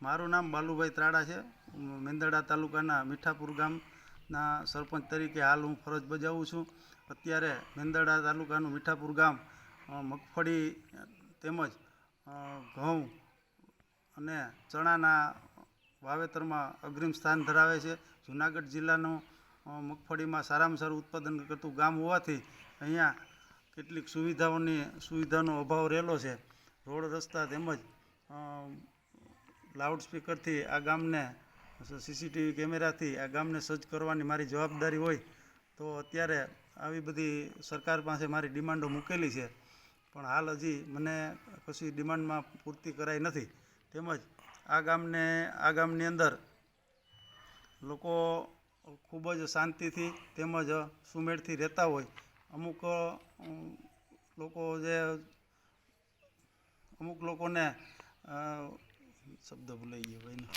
મારું નામ બાલુભાઈ ત્રાડા છે. મેંદરડા તાલુકાના મીઠાપુર ગામના સરપંચ તરીકે હાલ હું ફરજ બજાવું છું. અત્યારે મેંદરડા તાલુકાનું મીઠાપુર ગામ મગફળી તેમજ ઘઉં અને ચણાના વાવેતરમાં અગ્રિમ સ્થાન ધરાવે છે. જુનાગઢ જિલ્લાનું મગફળીમાં સારામાં સારું ઉત્પાદન કરતું ગામ હોવાથી અહીંયા કેટલીક સુવિધાઓની, સુવિધાનો અભાવ રહેલો છે. રોડ રસ્તા તેમજ લાઉડસ્પીકરથી આ ગામને, સીસીટીવી કેમેરાથી આ ગામને સજ્જ કરવાની મારી જવાબદારી હોય, તો અત્યારે આવી બધી સરકાર પાસે મારી ડિમાન્ડો મૂકેલી છે. પણ હાલ હજી મને કશી ડિમાન્ડમાં પૂર્તિ કરાઈ નથી. તેમજ આ ગામને, આ ગામની અંદર લોકો ખૂબ જ શાંતિથી તેમજ સુમેળથી રહેતા હોય. અમુક લોકો જે, અમુક લોકોને શબ્દ ભૂલાઈ ગયો ભાઈનો